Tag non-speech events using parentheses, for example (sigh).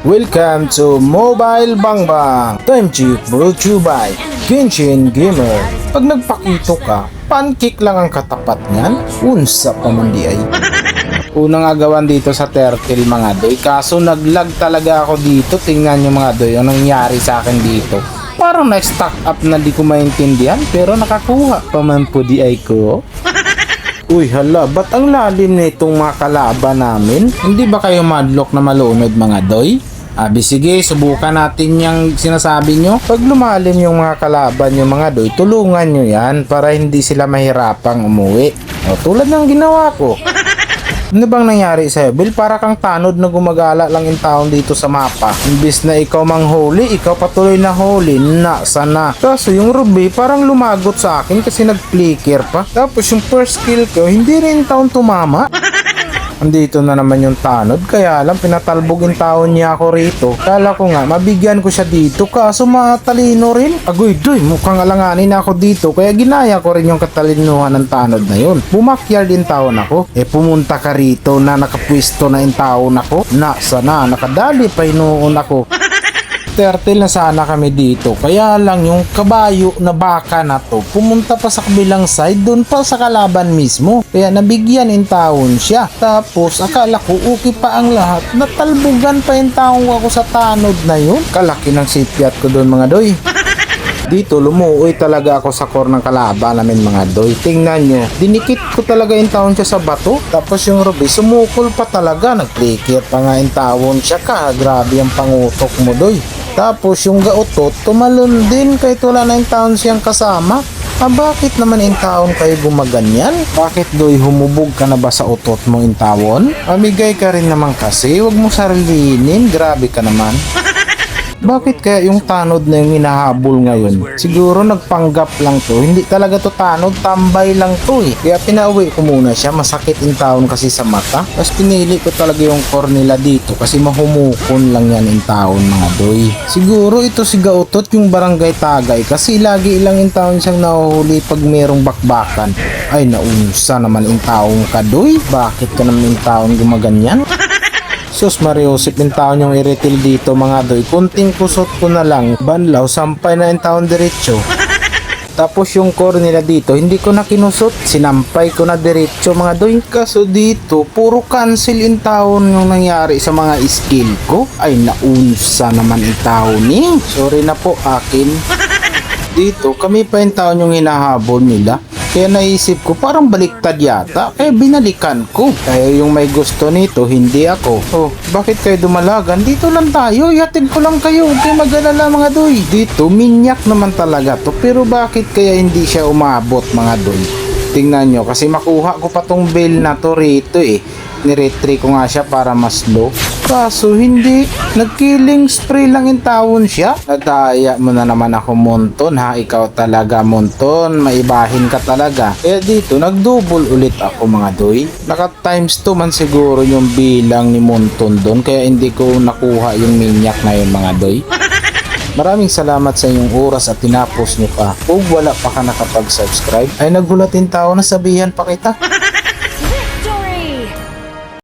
Welcome to Mobile Bang Bang. Time Check brought to you by Genshin Gamer. Pag nagpakito ka, pancake lang ang katapat niyan. Unsa pa man di ay. Unang agawan dito sa Turtle mga doy. Kaso naglag talaga ako dito. Tingnan nyo mga doy Anong nangyari sa akin dito. Parang na-stack up na di ko maintindihan Pero nakakuha pa man po di ay ko. Uy, hala, ba't ang lalim nitong mga kalaban namin? Hindi ba kayo madlock na malunod mga doy? Abi sige, subukan natin yung sinasabi nyo. Pag lumalim yung mga kalaban yung mga doy, tulungan nyo yan para hindi sila mahirapang umuwi. O, tulad ng ginawa ko. (laughs) Ano bang nangyari sa'yo? Bill, para kang tanod na gumagala lang yung taon dito sa mapa. Imbis na ikaw manghuli, ikaw patuloy na huli. Na, sana. Kaso yung Ruby parang lumagot sa akin kasi nag-flicker pa. Tapos yung first kill ko, hindi rin taon tumama. (laughs) Andito na naman yung tanod, kaya lang pinatalbog yung taon niya ako rito. Kala ko nga, mabigyan ko siya dito, kaso matalino rin. Agoy, doy, mukhang alanganin ako dito, kaya ginaya ko rin yung katalinuhan ng tanod na yun. Bumakyard din taon ako. Eh, pumunta ka rito na nakapwisto na yung taon ako. Na, nakadali pa inuun ako. Turtle na sana kami dito. Kaya lang yung kabayo na baka na to, pumunta pa sa kabilang side, doon pa sa kalaban mismo. Kaya nabigyan in taon siya. Tapos akala ko okay pa ang lahat. Natalbugan pa yung taong ako sa tanod na yun. Kalaki ng sipyat ko doon mga doy. Dito lumuoy talaga ako sa core ng kalaban namin mga doy. Tingnan nyo, dinikit ko talaga yung taon siya sa bato. Tapos yung Ruby, sumukol pa talaga. Nagklikit pa nga yung taon siya ka. Grabe ang pangutok mo doy. Tapos yung gautot, tumalon din kahit wala na yung taon siyang kasama. Ah, bakit naman yung taon kayo gumaganyan? Bakit doy humubog ka na ba sa utot mo yung tawon? Amigay ka rin naman kasi, wag mo sarilinin, grabe ka naman. (laughs) Bakit kaya yung tanod na yung hinahabol ngayon? Siguro nagpanggap lang to. Hindi talaga to tanod, tambay lang to eh. Kaya pinauwi ko muna siya. Masakit yung taon kasi sa mata. Tapos pinili ko talaga yung core dito kasi mahumukon lang yan yung taon mga doy. Siguro ito si Gautot yung barangay Tagay kasi lagi ilang yung taon siyang nahuhuli pag merong bakbakan. Ay naunsa naman yung taong kadoy. Bakit ka naman yung taon gumaganyan? (laughs) Sus Mariosip yung taon yung iritil dito mga doy. Kunting kusot ko na lang. Banlaw, sampay na yung taon diretso. (laughs) Tapos yung core nila dito, hindi ko na kinusot. Sinampay ko na diretso mga doy. Kaso dito, puro cancel in taon yung nangyari sa mga skill ko. Ay naunsa naman yung taon ni. Sorry na po akin. (laughs) Dito, kami pa yung taon yung hinahabol nila. Kaya naisip ko parang baliktad yata. Kaya binalikan ko. Kaya yung may gusto nito, hindi ako. Oh, bakit kayo dumalagan? Dito lang tayo. Yatid ko lang kayo. Huwag kayo mag-alala mga doy. Dito, minyak naman talaga to. Pero bakit kaya hindi siya umabot mga doy? Tingnan nyo, kasi makuha ko pa tong bail na to rito eh. Niretry ko nga siya para mas low. Kaso hindi. Nag-killing spray lang yung tawon siya. Nadaya mo na naman ako Monton ha. Ikaw talaga Monton. Maibahin ka talaga. Kaya dito nag-double ulit ako mga doy. Naka times 2 man siguro yung bilang ni Monton doon. Kaya hindi ko nakuha yung minyak na yun mga doy. Maraming salamat sa inyong oras at tinapos nyo pa. Kung wala pa ka nakapag-subscribe, ay naghulatin tao na sabihan pa kita. (laughs)